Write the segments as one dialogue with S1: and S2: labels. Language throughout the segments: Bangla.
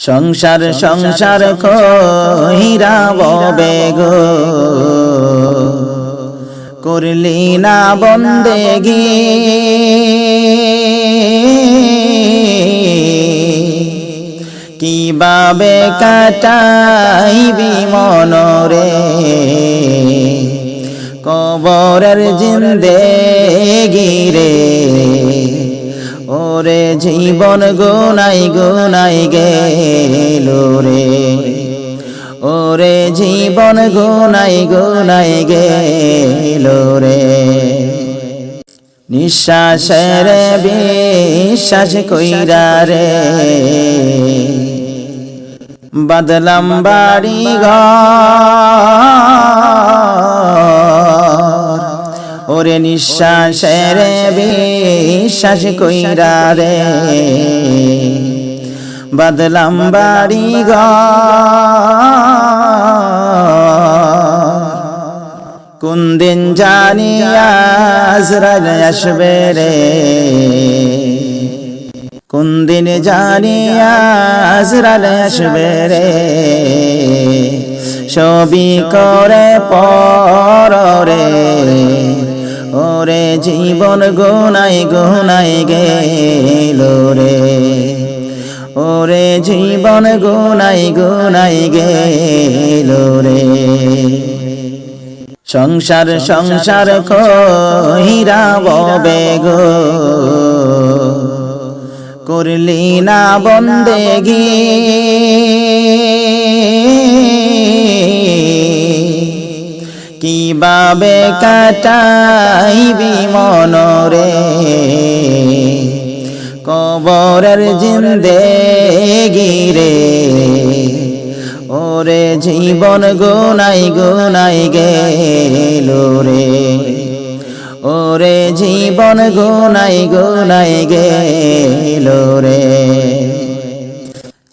S1: সংসার সংসার কইরা ববে গো। করলি না বন্দেগি কীভাবে কাটাইবি মনরে? কবরের জিন্দেগি রে ওরে জীবন গুনাই গুনাই গেল রে। ওরে জীবন গুনাই গুনাই গেল রে। নিঃশ্বাসের বিশ্বাস কইরা রে। বদলাম বাড়ি ঘর। ওরে নিঃশ্বাসের বিশ্বাস কইরা রে। বদলাম বাড়ি কোন দিন জানি আজরাইল আসবে রে। কোন দিন জানি আজরাইল আসবে রে। ছবি করে পর রে। জীবন গুনাই গুনাই গেল রে। ওরে জীবন গুনাই গুনাই গেল রে। সংসার সংসার কইরা ববে গো। করলি না বন্দেগি কীভাবে কাটাইবি মনরে? কবরের জিন্দেগি রে ওরে জীবন গুনাই গুনাই গেল রে ওরে জীবন গুনাই গুনাই গেল রে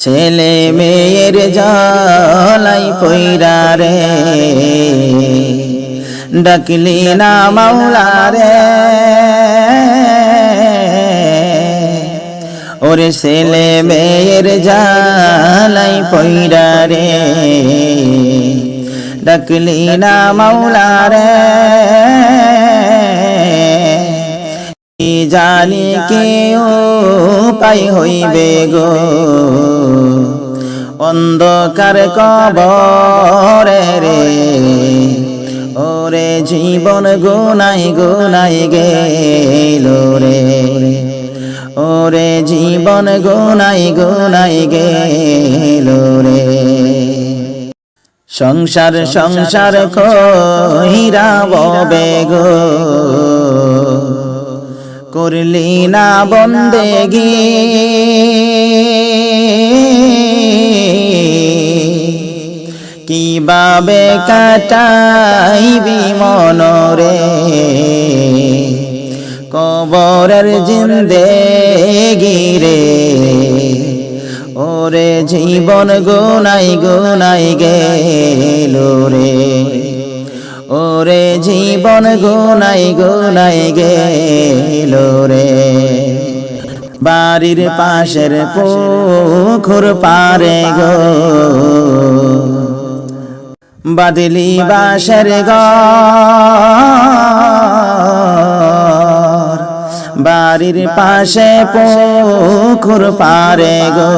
S1: ছেলে মেয়ের জালাই পইরা রে। ডাকলি না মাওলা রে ওরে ছেলে মেয়ের জালাই পইরা রে। ডাকলি না মাওলা রে কি জানি কেউ পাই হইবে গো। অন্ধকার কবরে রে। ওরে জীবন গুনাই গুনাই গেল রে। ওরে জীবন গুনাই গুনাই গেল রে। সংসার সংসার কইরা ববে গো। করলি না বন্দেগি। কীভাবে কাটাইবি মনরে? কবরের জিন্দেগি রে ওরে জীবন গুনাই গুনাই গেল রে ওরে জীবন গুনাই গুনাই গেল রে বাড়ির পাশের পুকুর পারে গো। বাদলি বাসের ঘর। বাড়ির পাশে পুকুর পারে গো।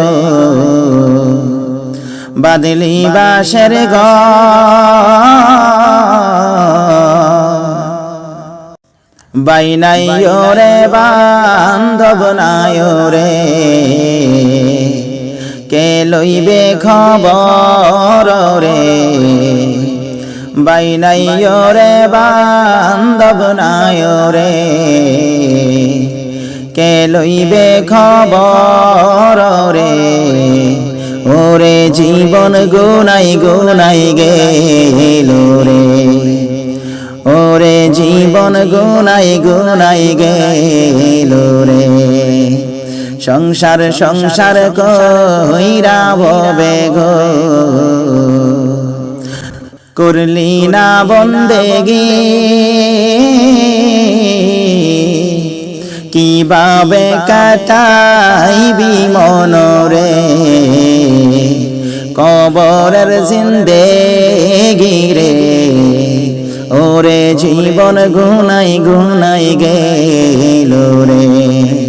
S1: বাদলি বাসের বাইনাই রে বান্ধব নাই রে কে লইবে খবর রে? বাইনাই রে, বান্ধব নাই রে। কে লইবে খবর রে? ওরে জীবন গুনাই গুনাই গেল রে। ওরে জীবন গুনাই গুনাই গেল রে। সংসার সংসার কইরা ববে গো। করলি না বন্দেগি কীভাবে কাটাইবি মনরে? কবরের জিন্দেগি রে। ওরে জীবন গুনাই গুনাই গেল রে।